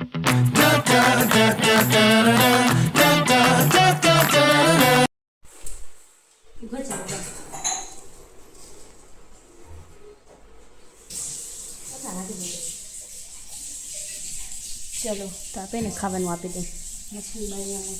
ચલો તો આપે ને ખાવાનું આપી દે મછલી મળીને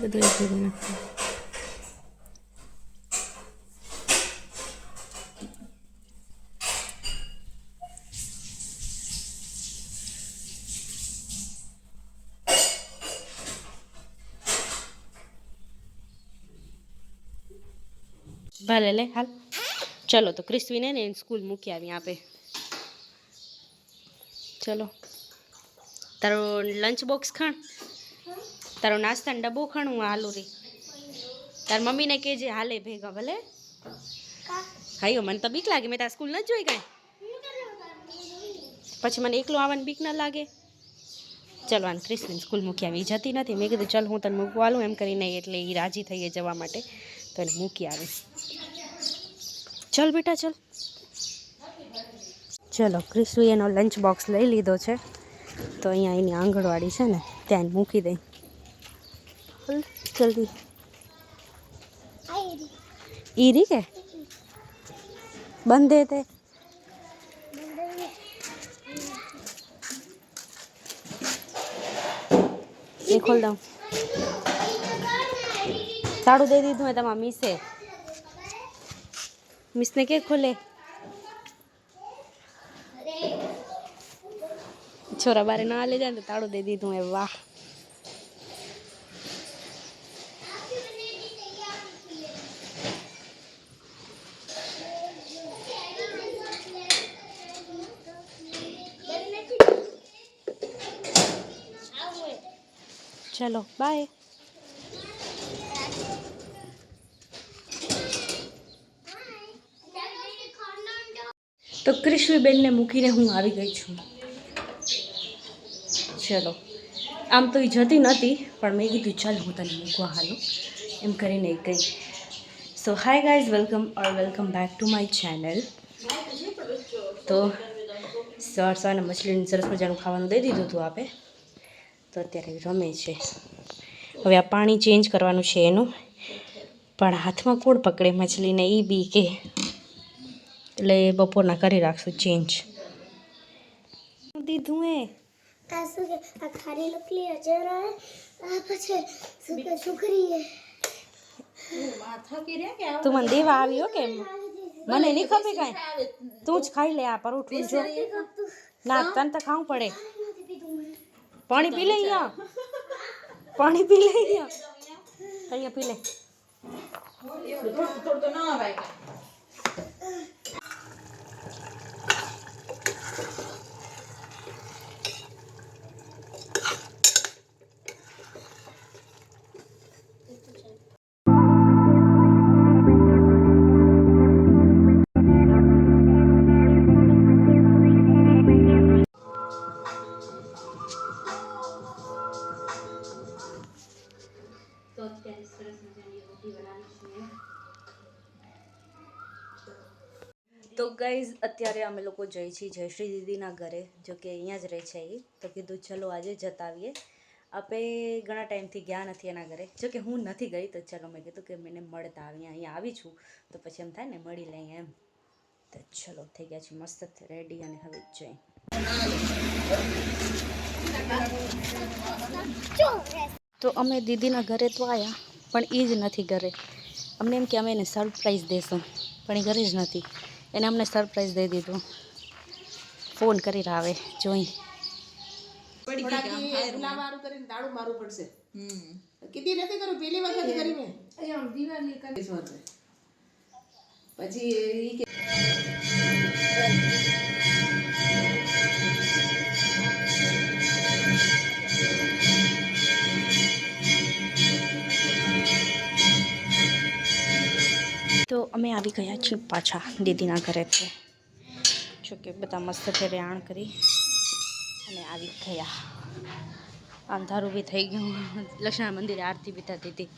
બધું એક ભેગું નાખવું ભલે લે, હાલ. ચલો, તો ક્રિસ્વીને ને સ્કૂલ મૂકી આવી આપે. ચલો. તારો લંચ બોક્સ ખાણ? તારો નાસ્તાનો ડબ્બો ખણું હાલું રી. તાર મમ્મીને કહેજે, હાલે ભેગા, ભલે. હાયો, મને તો બીક લાગે, મેં તાર સ્કૂલ નથી જોઈ કાંઈ? પછી મને એકલો આવવાની બીક ના લાગે. ચલો, આને ક્રિસ્તીન સ્કૂલ મૂકી આવી. જતી નથી. મેં કીધું, ચાલ, હું તને મૂકવા આલું એમ કરીને એટલે એ રાજી થઈ ગઈ જવા માટે. તો એને મૂકી આવી. ચલ બેટા, ચલ. ચલો ક્રિસ્વી એનો લંચ બોક્સ લઈ લીધો છે. તો અહીંયા એની આંગણવાડી છે ને, ત્યાં મૂકી દઈ. હલ જલ્દી ઈરી કે બંધે તે એ ખોલ દઉં તાળું દઈ દીધું હે તમારા મિસે મિસને કે ખોલે છોરા બારે ના લે જાય ને તો તાળું દઈ દીધું એ વાહ ચલો બાય તો ક્રિશ્વીબેનને મૂકીને હું આવી ગઈ છું. ચલો, આમ તો એ જતી નહોતી પણ મેં કીધું ચાલ હું તને મૂકવા હાલું. એમ કરીને ગઈ. So hi guys welcome or welcome back to my channel તો અને મછલીને સરસ મજાનું ખાવાનું દઈ દીધું હતું આપે. તો અત્યારે રમે છે. હવે આ પાણી ચેન્જ કરવાનું છે એનું. પણ હાથમાં કોડ પકડે મછલીને એ બી કે. એટલે બપોરના કરી રાખશું ચેન્જ દીધું એ? આ શું કે આ ખારી લકલી અજર આ પછી શું કે સુખરી તું મને દેવા આવ્યો કે મને નહીં ખબર કાંઈ. તું જ ખાઈ લે આ પરોઠું જો. ના તને તો ખાવું પડે. પાણી પી લે અહીંયા. પાણી પી લે અહીંયા. અહીંયા પી લે. તો ગાઈઝ અત્યારે અમે લોકો જઈ છીએ જયશ્રી દીદીના ઘરે જો કે અહીંયા જ રહે છે એ. તો કીધું ચલો આજે જતા આવીએ આપણે ઘણા ટાઈમથી ગયા નથી એના ઘરે. જો કે હું નથી ગઈ તો ચલો મેં કીધું કે મને મળતા આવીએ અહીંયા આવી છું. તો પછી એમ થાય ને મળી લઈએ એમ. તો ચલો થઈ ગયા છે મસ્ત રેડી અને હવે જઈ. તો અમે દીદીના ઘરે તો આવ્યા પણ એ જ નથી ઘરે. અમને એમ કે અમે એને સરપ્રાઈઝ દેશું પણ એ ઘરે જ નથી. એને અમને સરપ્રાઈઝ દઈ દીધું. ફોન કરી રાવે જોઈ. ગુલાબારું તો અમે આવી ગયા છીએ પાછા દીદીના ઘરેથી. જોકે બધા મસ્ત છે રેહાણ કરી અને આવી ગયા. અંધારું બી થઈ ગયું. લક્ષ્મણ મંદિરે આરતી બી થતી હતી.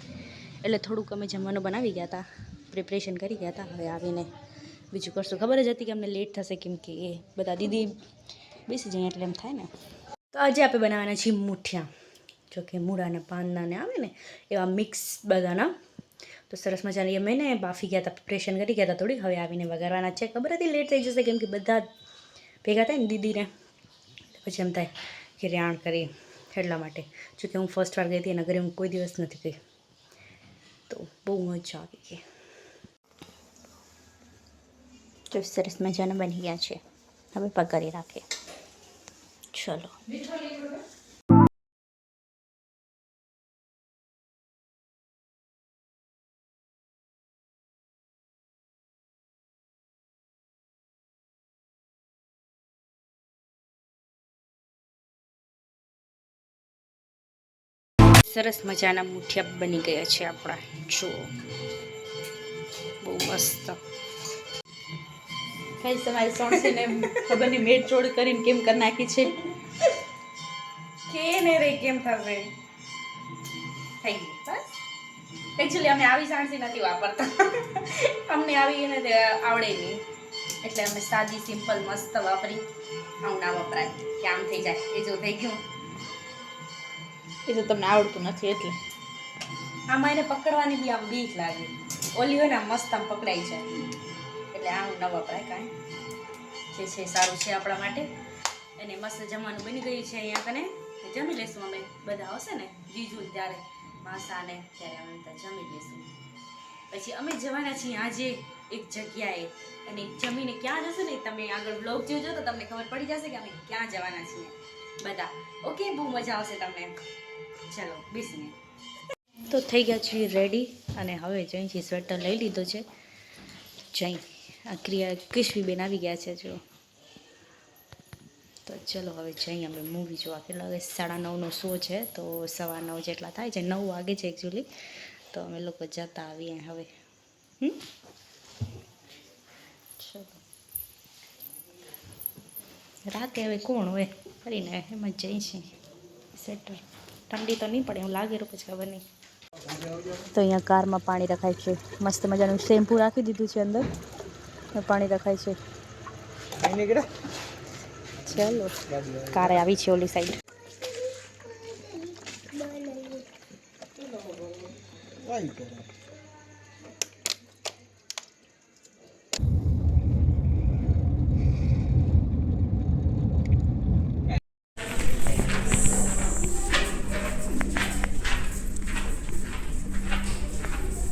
એટલે થોડુંક અમે જમવાનું બનાવી ગયા હતા. પ્રિપરેશન કરી ગયા હતા. હવે આવીને બીજું કરશું ખબર જ હતી કે અમને લેટ થશે કેમ કે એ બધા દીદી બેસી જઈએ એટલે એમ થાય ને. તો આજે આપણે બનાવવાના છીએ મૂઠિયા. જોકે કે મૂળા પાનના ને આવે ને એવા મિક્સ બધાના તો સરસ મજાની અમે ને બાફી ગયા હતા પ્રિપરેશન કરી ગયા હતા થોડી. હવે આવીને વગાડવાના છે. ખબર હતી લેટ થઈ જશે કેમ કે બધા ભેગા થાય ને દીદીને. પછી એમ થાય કે રેણ કરી એટલા માટે. જોકે હું ફર્સ્ટ વાર ગઈ હતી, એના ઘરે હું કોઈ દિવસ નથી ગઈ. તો બહુ મજા આવી ગઈ. તો સરસ મજાના બની ગયા છે. હવે પગારી રાખીએ ચલો. સરસ મજાના મુઠિયા બની ગયા છે આપણા. જો બહુ મસ્ત. કઈ તમારી સોણસીને ખબર નહીં મેટ જોડ કરીને કેમ કરી નાખી છે? કે ને રે કેમ થશે? થઈ બસ. એકચ્યુઅલી અમે આવી સાણસી નથી વાપરતા. અમને આવી એને આવડે નહીં. એટલે અમે સાદી સિમ્પલ મસ્ત વાપરી. આવું ના વપરાય. કે આમ થઈ જાય. એ જો થઈ ગયું. એ તો તમને આવડતું નથી એટલે. આમાં એને પકડવાની બી આમ બીક લાગે. ઓલી હોય ને મસ્ત આમ પકડાઈ જાય. એટલે આમ ન વપરાય કાંઈ. જે છે સારું છે આપણા માટે. અને મસ્ત જમવાનું બની ગયું છે અહીંયા કને. જમી લેશું અમે બધા આવશે ને? જીજુ ત્યારે માસાને ત્યારે અમે બધા જમી લેશું. પછી અમે જવાના છીએ આજે એક જગ્યાએ. અને જમીને ક્યાં જશે ને તમે આગળ બ્લોગ જોજો તો તમને ખબર પડી જશે કે અમે ક્યાં જવાના છીએ. બધા. ઓકે, બહુ મજા આવશે તમને. ચલો બેસીને તો થઈ ગયા છીએ રેડી અને હવે જઈથી સ્વેટર લઈ લીધો છે. જઈ આ ક્રિયા કિશવી બેન આવી ગયા છે જો. તો ચલો હવે જઈ અમે મૂવી જોવા કેટલા વાગે? સાડા નવનો શો છે, તો સવા નવ જેટલા થાય છે, નવ વાગે છે એકચ્યુઅલી તો અમે લોકો જતા આવીએ હવે. હમ? ચલો. રાતે હવે કોણ હોય? કરીને એમાં જઈ છે. સ્વેટર ઠંડી તો નહીં પડે એવું લાગે પછી ખબર નહીં. તો અહીંયા કારમાં પાણી રખાય છે. મસ્ત મજાનું શેમ્પુ રાખી દીધું છે અંદર. પાણી રખાય છે. ચાલો. કારે આવી છે ઓલી સાઈડ મૂવી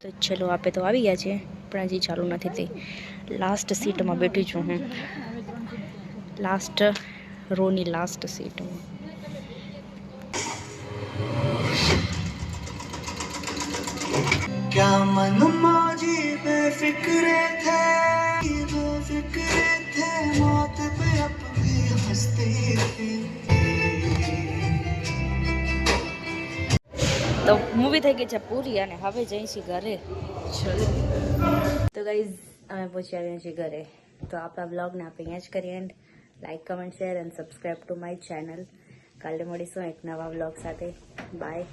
તો ચલો આપે તો આવી ગયા છે પણ હજી ચાલુ નથી થઈ લાસ્ટ સીટમાં બેઠી છું હું લાસ્ટ રોની લાસ્ટ સીટમાં क्या मन मौजी बेफिक्रे थे बेफिक्रे थे मौत पे अब भी हंसते थे તો મૂવી થઈ ગઈ છે પૂરી અને હવે જઈશું ઘરે. ચલો. તો ગાઈઝ અમે પહોંચી આવ્યા છીએ ઘરે. તો આપણા બ્લોગને આપણે અહીંયા જ કરીએ and like comment share and subscribe to my channel કાલે મળીશું એક નવા બ્લોગ સાથે. બાય